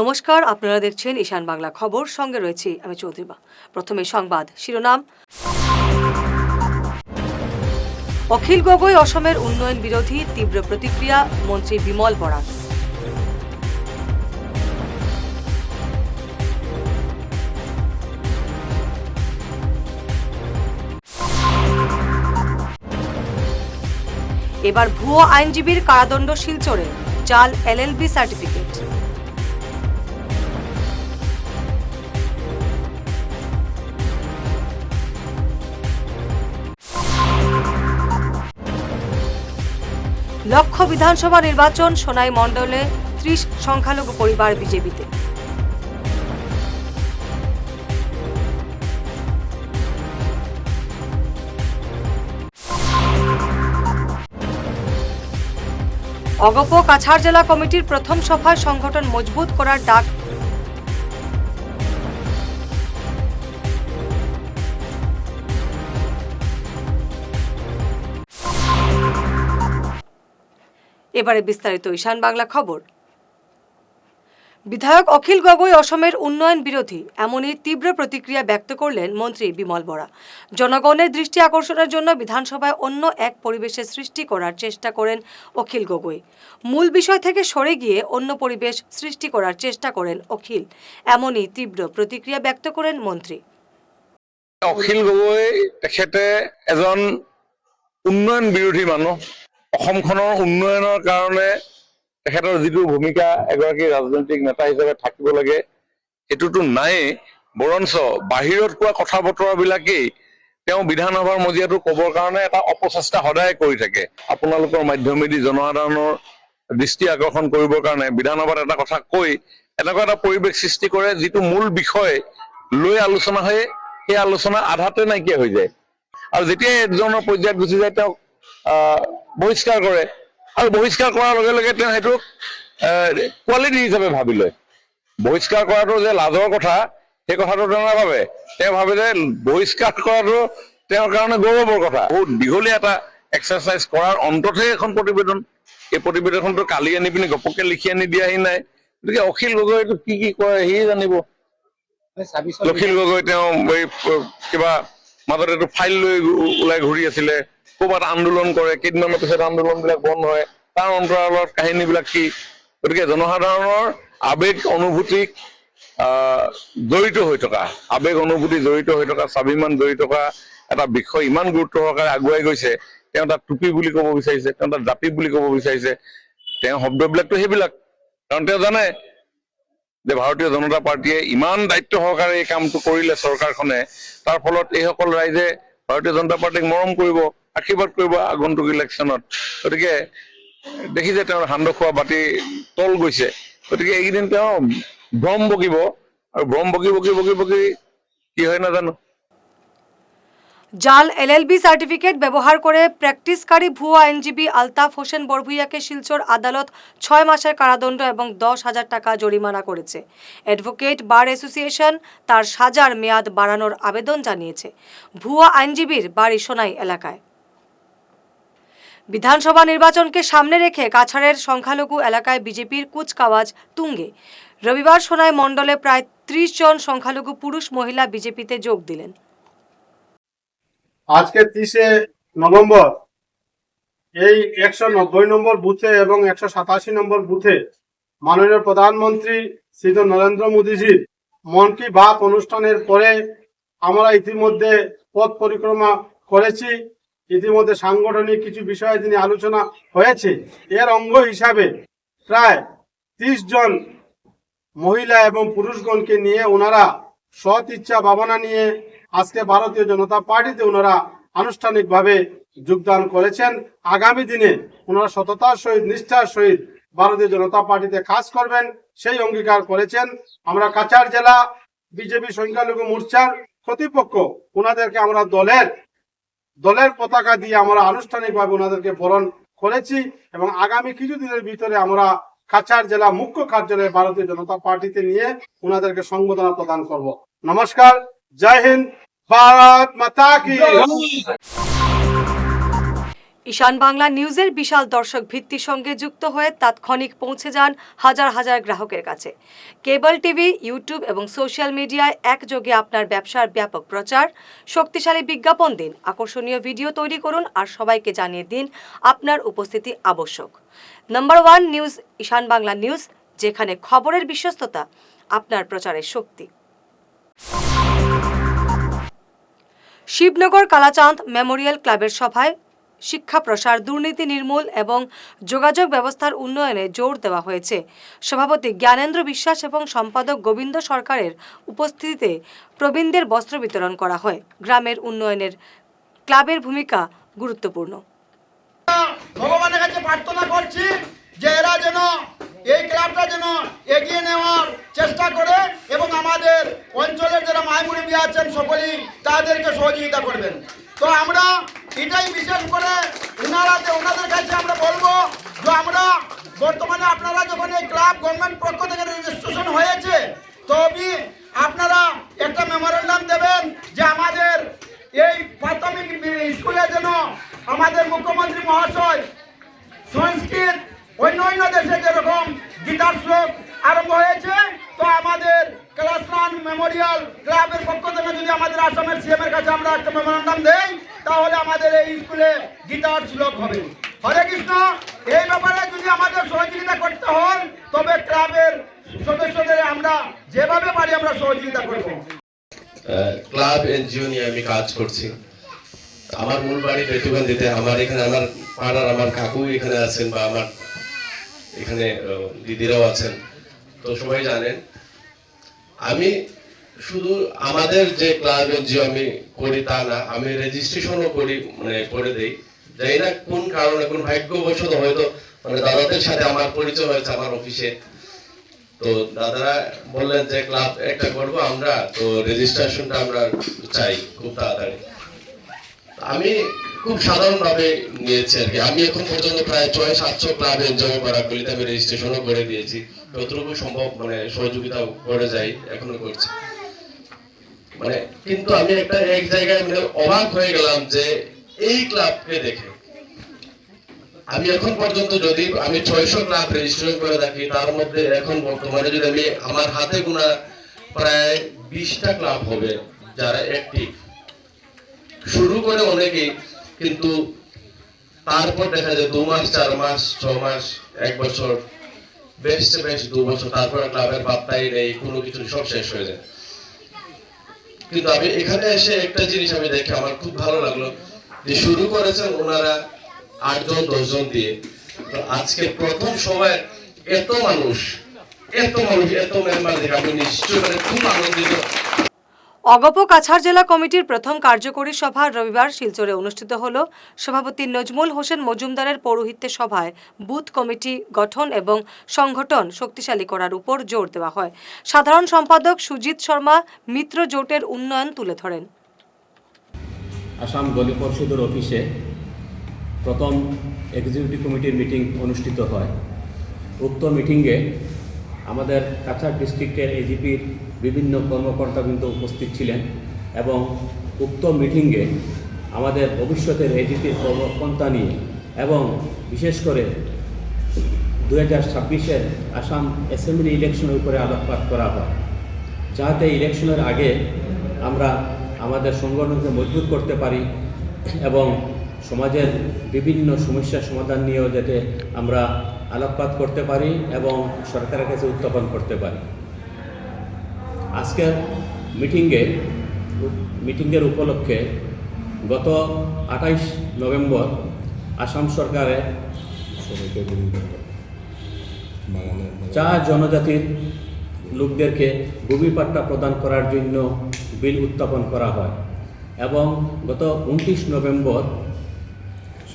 নমস্কার, আপনারা দেখছেন ঈশান বাংলা খবর। সঙ্গে রয়েছি আমি চৌধুরীবা প্রথমে সংবাদ, শিরোনাম। অখিল গগৈ অসমের উন্নয়ন বিরোধী তীব্র প্রতিক্রিয়া, মন্ত্রী বিমল বরাক। এবার ভুয়ো আইনজীবীর কারাদণ্ড শিলচরে, জাল এলএলবি সার্টিফিকেট। লক্ষ্য বিধানসভা নির্বাচন সোনাই মণ্ডলে ত্রিশ সংখ্যালঘু পরিবার বিজেপিতে। অগপ কাছাড় জেলা কমিটির প্রথম সভায় সংগঠন মজবুত করার ডাক এবারে বিস্তারিত ঈশান বাংলা খবর। বিধায়ক অখিল গগৈ অসমের উন্নয়ন বিরোধী এমনই তীব্র প্রতিক্রিয়া ব্যক্ত করলেন মন্ত্রী বিমল বরা। জনগণের দৃষ্টি আকর্ষণের জন্য বিধানসভায় অন্য এক পরিবেশের সৃষ্টি করার চেষ্টা করেন অখিল গগৈ। মূল বিষয় থেকে সরে গিয়ে অন্য পরিবেশ সৃষ্টি করার চেষ্টা করেন অখিল, এমনই তীব্র প্রতিক্রিয়া ব্যক্ত করেন মন্ত্রী। অখিল গগৈ তেখেতে এজন উন্নয়ন বিৰোধী মানুহ। অসমখনৰ উন্নয়নৰ কাৰণে তেখেতৰ যিটো ভূমিকা এগৰাকী ৰাজনৈতিক নেতা হিচাপে থাকিব লাগে সেইটোতো নায়েই। বৰঞ্চ বাহিৰত কোৱা কথা বতৰাবিলাকেই তেওঁ বিধানসভাৰ মজিয়াটো ক'বৰ কাৰণে এটা অপচেষ্টা সদায় কৰি থাকে। আপোনালোকৰ মাধ্যমেদি জনসাধাৰণৰ দৃষ্টি আকৰ্ষণ কৰিবৰ কাৰণে বিধানসভাত এটা কথা কৈ এনেকুৱা এটা পৰিৱেশ সৃষ্টি কৰে যিটো মূল বিষয় লৈ আলোচনা হয় সেই আলোচনা আধাতে নাইকিয়া হৈ যায়। আৰু যেতিয়া এজনৰ পৰ্যায়ত গুচি যায় তেওঁক বহিষ্কাৰ কৰে। আৰু বহিষ্কাৰ কৰাৰ লগে লগে তেওঁ সেইটোক কোৱালিটি হিচাপে ভাবি লয়। বহিষ্কাৰ কৰাটো যে লাজৰ কথা সেই কথাটো তেওঁ নাভাবে। তেওঁ ভাবে যে বহিষ্কাৰ কৰাটো তেওঁৰ কাৰণে গৌৰৱৰ কথা। বহুত দীঘলীয়া এটা এক্সাৰচাইজ কৰাৰ অন্ততহে এখন প্ৰতিবেদন। এই প্ৰতিবেদনখনটো কালি আনি পিনি ঘপককে লিখি আনি দিয়াহি নাই। গতিকে অখিল গগৈটো কি কি কৰে সিয়ে জানিব। লখিল গগৈ তেওঁ এই কিবা মাজত এইটো ফাইল লৈ ওলাই ঘূৰি আছিলে। ক'ৰবাত আন্দোলন কৰে কেইদিনমানৰ পিছত আন্দোলন বিলাক বন্ধ হয়। তাৰ অন্তৰালত কাহিনীবিলাক কি? গতিকে জনসাধাৰণৰ আৱেগ অনুভূতিক জড়িত হৈ থকা আৱেগ অনুভূতি জড়িত হৈ থকা স্বাভিমান জড়িত থকা এটা বিষয় ইমান গুৰুত্ব সহকাৰে আগুৱাই গৈছে। তেওঁ তাত টুপি বুলি ক'ব বিচাৰিছে তেওঁ তাত জাপি বুলি ক'ব বিচাৰিছে। তেওঁ শব্দবিলাকতো সেইবিলাক। কাৰণ তেওঁ জানে যে ভাৰতীয় জনতা পাৰ্টীয়ে ইমান দায়িত্ব সহকাৰে এই কামটো কৰিলে চৰকাৰখনে। তাৰ ফলত এইসকল ৰাইজে ভাৰতীয় জনতা পাৰ্টীক মৰম কৰিব। আশীৰ্বাদ কৰিব আগন্তুক ইলেকশ্যনত। গতিকে দেখিছে তেওঁৰ সান্দহ খোৱা বাতি তল গৈছে। গতিকে, এইকেইদিন তেওঁ ভ্ৰম বকিব আৰু ভ্ৰম বকি বকি বকি বকি কি হয় নাজানো। জাল এলএলবি সার্টিফিকেট ব্যবহার করে প্র্যাকটিসকারী ভুয়ো আইনজীবী আলতাফ হোসেন বরভুইয়াকে শিলচর আদালত ছয় মাসের কারাদণ্ড এবং দশ হাজার টাকা জরিমানা করেছে অ্যাডভোকেট বার অ্যাসোসিয়েশন তার সাজার মেয়াদ বাড়ানোর আবেদন জানিয়েছে। ভুয়া আইনজীবীর বাড়ি সোনাই এলাকায়। বিধানসভা নির্বাচনকে সামনে রেখে কাছাড়ের সংখ্যালঘু এলাকায় বিজেপির কুচকাওয়াজ তুঙ্গে। রবিবার সোনায় মণ্ডলে প্রায় ত্রিশ জন সংখ্যালঘু পুরুষ মহিলা বিজেপিতে যোগ দিলেন। আজকে ত্রিশে নভেম্বর, এই একশো নব্বই নম্বর বুথে এবং একশো সাতাশি নম্বর বুথে মাননীয় প্রধানমন্ত্রী শ্রী নরেন্দ্র মোদীজির মন কি বাত অনুষ্ঠানের পরে আমরা ইতিমধ্যে পথ পরিক্রমা করেছি। ইতিমধ্যে সাংগঠনিক কিছু বিষয়ে যিনি আলোচনা হয়েছে, এর অঙ্গ হিসাবে প্রায় ত্রিশ জন মহিলা এবং পুরুষগণকে নিয়ে ওনারা সৎ ইচ্ছা ভাবনা নিয়ে আজকে ভারতীয় জনতা পার্টিতে ওনারা আনুষ্ঠানিকভাবে যোগদান করেছেন। আগামী দিনে ওনারা সততার সহিত, নিষ্ঠার সহিত ভারতীয় জনতা পার্টিতে কাজ করবেন, সেই অঙ্গীকার করেছেন। আমরা কাছাড় জেলা বিজেপি সংখ্যালঘু মোর্চার কর্তৃপক্ষ, ওনাদেরকে আমরা দলের দলের পতাকা দিয়ে আমরা আনুষ্ঠানিকভাবে ওনাদেরকে বরণ করেছি এবং আগামী কিছুদিনের ভিতরে আমরা কাছাড় জেলা মুখ্য কার্যালয়ে ভারতীয় জনতা পার্টিতে নিয়ে ওনাদেরকে সংবর্ধনা প্রদান করব। নমস্কার, জয় হিন্দ, ভারত মাতা কি ঈশান বাংলা নিউজের বিশাল দর্শক ভিত্তির সঙ্গে যুক্ত হয়ে তাৎক্ষণিক পৌঁছে যান হাজার হাজার গ্রাহকের কাছে। কেবল টিভি, ইউটিউব এবং সোশ্যাল মিডিয়ায় একযোগে আপনার ব্যবসার ব্যাপক প্রচার। শক্তিশালী বিজ্ঞাপন দিন, আকর্ষণীয় ভিডিও তৈরি করুন আর সবাইকে জানিয়ে দিন আপনার উপস্থিতি আবশ্যক। Number one news Ishan Bangla news, যেখানে খবরের বিশ্বস্ততা, আপনার প্রচারের শক্তি। শিবনগর কালাচাঁদ মেমোরিয়াল ক্লাবের সভায় শিক্ষা প্রসার, দুর্নীতি নির্মূল এবং যোগাযোগ ব্যবস্থার উন্নয়নে জোর দেওয়া হয়েছে। সভাপতি জ্ঞানেন্দ্র বিশ্বাস এবং সম্পাদক গোবিন্দ সরকারের উপস্থিতিতে প্রবীণদের বস্ত্র বিতরণ করা হয়। গ্রামের উন্নয়নের ক্লাবের ভূমিকা গুরুত্বপূর্ণ। ভগবানের কাছে এই ক্লাবটা যেন এগিয়ে নেওয়ার চেষ্টা করে এবং আমাদের অঞ্চলের যারা আছেন সকলেই তাদেরকে সহযোগিতা করবেন। তো আমরা এটাই বিশেষ করে ওনারা যে ওনাদের কাছে আমরা বলব যে আমরা বর্তমানে আপনারা যখন এই ক্লাব গভর্নমেন্ট পক্ষ থেকে রেজিস্ট্রেশন হয়েছে তবে আপনারা একটা মেমোরেন্ডাম দেবেন যে আমাদের এই প্রাথমিক স্কুলে যেন আমাদের মুখ্যমন্ত্রী মহাশয় সংস্কৃত, অন্য অন্য দেশে যেরকম গীতার শ্লোক আরম্ভ হয়েছে, তো আমাদের ক্লাসরান মেমোরিয়াল ক্লাবের পক্ষ থেকে যদি আমাদের আসামের সিএম এর কাছে আমরা একটা মেমোরান্ডাম দেই তাহলে আমাদের এই স্কুলে গীতার শ্লোক হবে। হরে কৃষ্ণ, এই ব্যাপারে যদি আমাদের সহযোগিতা করতে হয় তবে ক্লাবের সদস্যদের আমরা যেভাবে পারি আমরা সহযোগিতা করব। ক্লাব এনজিও নিয়ে আমি কাজ করছি। আমার মূল বাড়ি বেতুগঞ্জিতে আমার এখানে আমার পাড়ার আমার কাকু এখানে আছেন বা আমার এখানে দিদিরাও আছেন। তো সবাই জানেন, আমি শুধু আমাদের যে ক্লাব এনজিও আমি করি তা না, আমি রেজিস্ট্রেশনও করি মানে করে দেই। জানি না কোন কারণে, কোন ভাগ্যবশত হয়তো মানে দাদাদের সাথে আমার পরিচয় হয়েছে আমার অফিসে। তো দাদারা বললেন যে, ক্লাব একটা করব আমরা, তো রেজিস্ট্রেশনটা আমরা চাই খুব তাড়াতাড়ি। আমি খুব সাধারণভাবে নিয়েছি আর কি। আমি এখন পর্যন্ত প্রায় ছয়, সাতশো ক্লাব এনজয় করা করাগুলিতে আমি রেজিস্ট্রেশনও করে দিয়েছি। যতটুকু সম্ভব মানে সহযোগিতা করে যাই, এখনও করছি। মানে কিন্তু আমি একটা এক জায়গায় মানে অবাক হয়ে গেলাম যে এই ক্লাবকে দেখে। আমি এখন পর্যন্ত যদি আমি ছয়শো ক্লাব রেজিস্ট্রেশন করে থাকি, তার মধ্যে এখন বর্তমানে যদি আমি আমার হাতে গোনা প্রায় বিশটা ক্লাব হবে যারা অ্যাক্টিভ শুরু করে অনেকেই, কিন্তু তারপর দেখা যায় দু মাস, চার মাস, ছ মাস, এক বছর বেশ বেশ দু বছর, তারপরে ক্লাবের পাত্তাই নেই, কোনো কিছু সব শেষ হয়ে যায়। কিন্তু আমি এখানে এসে একটা জিনিস আমি দেখে আমার খুব ভালো লাগল যে শুরু করেছেন ওনারা আটজন, দশজন দিয়ে। তো আজকে প্রথম সময় এত মানুষ এত মানুষ, এত মেম্বার দেখে আমি নিশ্চয় মানে খুব আনন্দিত। অগপ কাছাড় জেলা কমিটির প্রথম কার্যকরী সভা রবিবার শিলচরে অনুষ্ঠিত হল। সভাপতি নজমুল হোসেন মজুমদারের পৌরোহিত্যে সভায় বুথ কমিটি গঠন এবং সংগঠন শক্তিশালী করার উপর জোর দেওয়া হয়। সাধারণ সম্পাদক সুজিত শর্মা মিত্র জোটের উন্নয়ন তুলে ধরেন। আসাম গলি পরিষদের অফিসে প্রথম এক্সিকিউটিভ কমিটির মিটিং অনুষ্ঠিত হয়। উক্ত মিটিংয়ে আমাদের কাছাড় ডিস্ট্রিক্টের এজিপির বিভিন্ন কর্মকর্তাবৃন্দ উপস্থিত ছিলেন এবং উক্ত মিটিংয়ে আমাদের ভবিষ্যতের এজিপির কর্মপন্থা নিয়ে এবং বিশেষ করে দু হাজার ছাব্বিশের আসাম অ্যাসেম্বলি ইলেকশনের উপরে আলোকপাত করা হয়। যাতে ইলেকশনের আগে আমরা আমাদের সংগঠনকে মজবুত করতে পারি এবং সমাজের বিভিন্ন সমস্যার সমাধান নিয়েও যাতে আমরা আলোকপাত করতে পারি এবং সরকারের কাছে উত্থাপন করতে পারি। আজকের মিটিংয়ে, মিটিংয়ের উপলক্ষে গত আঠাইশ নভেম্বর আসাম সরকারের চা জনজাতির লোকদেরকে ভূমি প্রদান করার জন্য বিল উত্থাপন করা হয় এবং গত উনত্রিশ নভেম্বর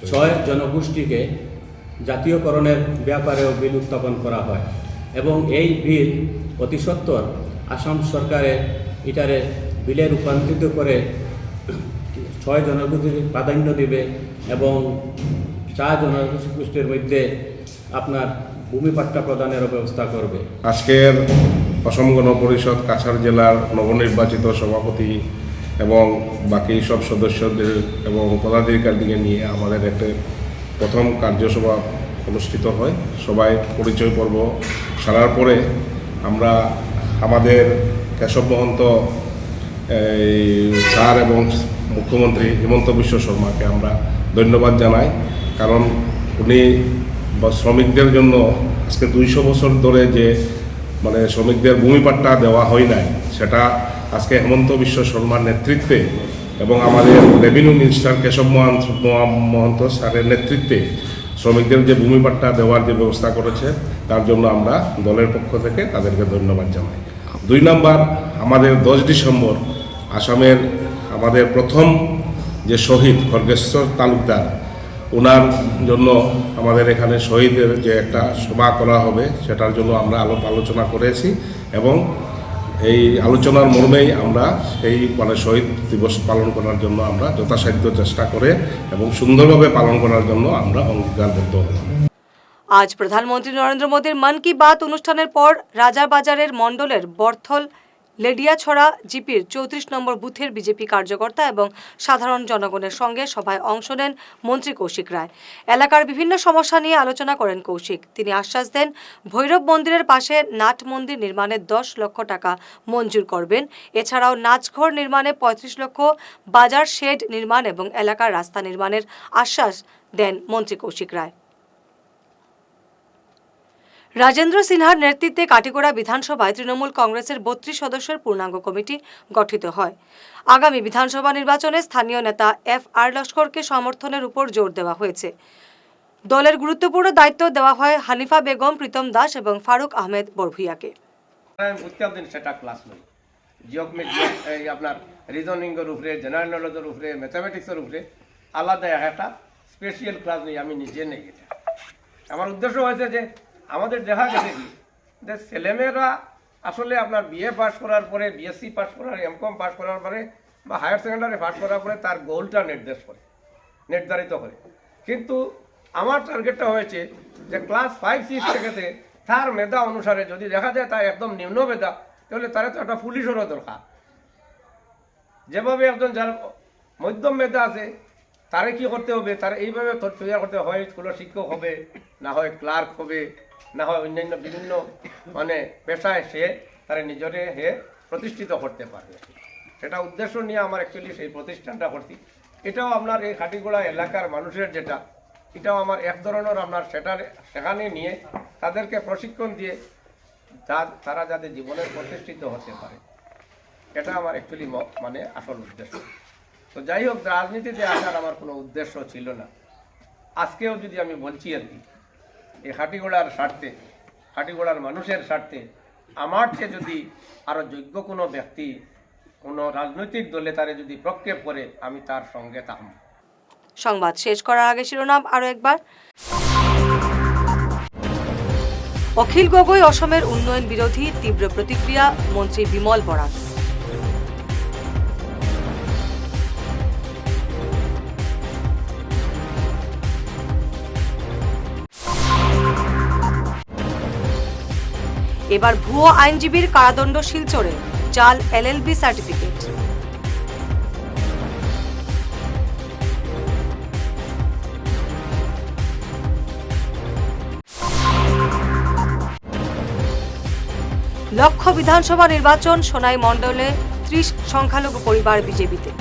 ছয় জনগোষ্ঠীকে জাতীয়করণের ব্যাপারেও বিল উত্থাপন করা হয় এবং এই বিল অতি সত্বর আসাম সরকারে এটারে বিলে রূপান্তরিত করে ছয় জনগোষ্ঠীকে প্রাধান্য দেবে এবং চা জনগোষ্ঠীর মধ্যে আপনার ভূমি পাট্টা প্রদানেরও ব্যবস্থা করবে। আজকের অসম গণ পরিষদ কাছাড় জেলার নবনির্বাচিত সভাপতি এবং বাকি সব সদস্যদের এবং পদাধিকারীদের নিয়ে আমাদের একটা প্রথম কার্যসভা অনুষ্ঠিত হয়। সবাই পরিচয় পর্ব সারার পরে আমরা আমাদের কেশব মহন্ত, এই স্যার এবং মুখ্যমন্ত্রী হিমন্ত বিশ্ব শর্মাকে আমরা ধন্যবাদ জানাই। কারণ উনি শ্রমিকদের জন্য আজকে দুইশো বছর ধরে যে মানে শ্রমিকদের ভূমিপাট্টা দেওয়া হয় নাই, সেটা আজকে হেমন্ত বিশ্ব শর্মার নেতৃত্বে এবং আমাদের রেভিনিউ মিনিস্টার কেশব মহান্ত মহন্ত স্যারের নেতৃত্বে শ্রমিকদের যে ভূমিপাট্টা দেওয়ার যে ব্যবস্থা করেছে, তার জন্য আমরা দলের পক্ষ থেকে তাদেরকে ধন্যবাদ জানাই। দুই নম্বর, আমাদের দশ ডিসেম্বর আসামের আমাদের প্রথম যে শহীদ খড়গেশ্বর তালুকদার ওনার জন্য আমাদের এখানে শহীদের যে একটা সভা করা হবে, সেটার জন্য আমরা আলোপ আলোচনা করেছি এবং এই আলোচনার মর্মেই আমরা এই মানে শহীদ দিবস পালন করার জন্য আমরা যথাসাধ্য চেষ্টা করে এবং সুন্দরভাবে পালন করার জন্য আমরা অঙ্গীকারবদ্ধ হলাম আজ প্রধানমন্ত্রী নরেন্দ্র মোদীর মন কি বাত অনুষ্ঠানের পর রাজাবাজারের মণ্ডলের বর্থল লেডিয়াছড়া জিপির চৌত্রিশ নম্বর বুথের বিজেপি কার্যকর্তা এবং সাধারণ জনগণের সঙ্গে সভায় অংশ নেন মন্ত্রী কৌশিক রায়। এলাকার বিভিন্ন সমস্যা নিয়ে আলোচনা করেন কৌশিক। তিনি আশ্বাস দেন, ভৈরব মন্দিরের পাশে নাট মন্দির নির্মাণে দশ লক্ষ টাকা মঞ্জুর করবেন। এছাড়াও নাচঘর নির্মাণে পঁয়ত্রিশ লক্ষ, বাজার শেড নির্মাণ এবং এলাকার রাস্তা নির্মাণের আশ্বাস দেন মন্ত্রী কৌশিক রায়। রাজেন্দ্র সিনহার নেতৃত্বে কাটিগড়া বিধানসভায় তৃণমূল কংগ্রেসের বত্রিশ সদস্যের পূর্ণাঙ্গ কমিটি গঠিত হয়। আগামী বিধানসভা নির্বাচনে স্থানীয় নেতা এফ আর লস্করকে সমর্থনের উপর জোর দেওয়া হয়েছে। দলের গুরুত্বপূর্ণ দায়িত্ব দেওয়া হয় হানিফা বেগম, প্রীতম দাস এবং ফারুক আহমেদ বরভুইয়াকে। উপরে আলাদা একটা স্পেশাল ক্লাস আমি নিজে আমার উদ্দেশ্য হয়েছে যে আমাদের দেখা গেছে কি? যে ছেলেমেয়েরা আসলে আপনার বিএ পাস করার পরে বিএসসি পাস করার এম কম পাস করার পরে বা হায়ার সেকেন্ডারি পাস করার পরে তার গোলটা নির্দেশ করে, নির্ধারিত করে। কিন্তু আমার টার্গেটটা হয়েছে যে ক্লাস ফাইভ সিক্স থেকে তার মেধা অনুসারে যদি দেখা যায় তার একদম নিম্ন মেধা, তাহলে তার তো একটা পুলিশেরও দরকার। যেভাবে একজন যার মধ্যম মেধা আছে, তারে কি করতে হবে? তার এইভাবে তৈরি করতে হয় স্কুলের শিক্ষক হবে, না হয় ক্লার্ক হবে না হয় অন্যান্য বিভিন্ন মানে পেশায় সে তার নিজরে হে প্রতিষ্ঠিত করতে পারবে। সেটা উদ্দেশ্য নিয়ে আমার অ্যাকচুয়ালি সেই প্রতিষ্ঠানটা করছি। এটাও আপনার এই খাটিগোড়া এলাকার মানুষের যেটা, এটাও আমার এক ধরনের আপনার সেটার সেখানে নিয়ে তাদেরকে প্রশিক্ষণ দিয়ে যা তারা যাতে জীবনে প্রতিষ্ঠিত হতে পারে। এটা আমার অ্যাকচুয়ালি মানে আসল উদ্দেশ্য। তো যাই হোক, রাজনীতিতে আসার আমার কোনো উদ্দেশ্য ছিল না। আজকেও যদি আমি বলছি আর কি এই হাটিগোড়ার স্বার্থে, হাটিগোড়ার মানুষের স্বার্থে, আমার চেয়ে যদি আরও যোগ্য কোনো ব্যক্তি কোনো রাজনৈতিক দলে তারে যদি প্রক্ষেপ করে, আমি তার সঙ্গে থাকব সংবাদ শেষ করার আগে শিরোনাম আরও একবার। অখিল গগৈ অসমের উন্নয়ন বিরোধী তীব্র প্রতিক্রিয়া, মন্ত্রী বিমল বরাক। এবার ভুয়ো আইনজীবীর কারাদণ্ড শিলচরে জাল এলএলবি সার্টিফিকেট। লক্ষ্য বিধানসভা নির্বাচন সোনাই মণ্ডলে ত্রিশ সংখ্যালঘু পরিবার বিজেপিতে।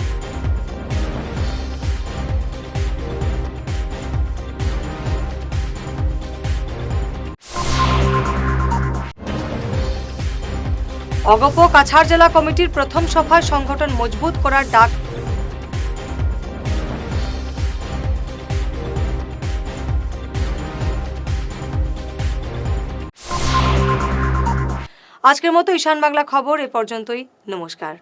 অগপ কাছাড় জেলা কমিটির প্রথম সভায় সংগঠন মজবুত করার ডাক। আজকের মতো ঈশান বাংলা খবর, এ পর্যন্তই। নমস্কার।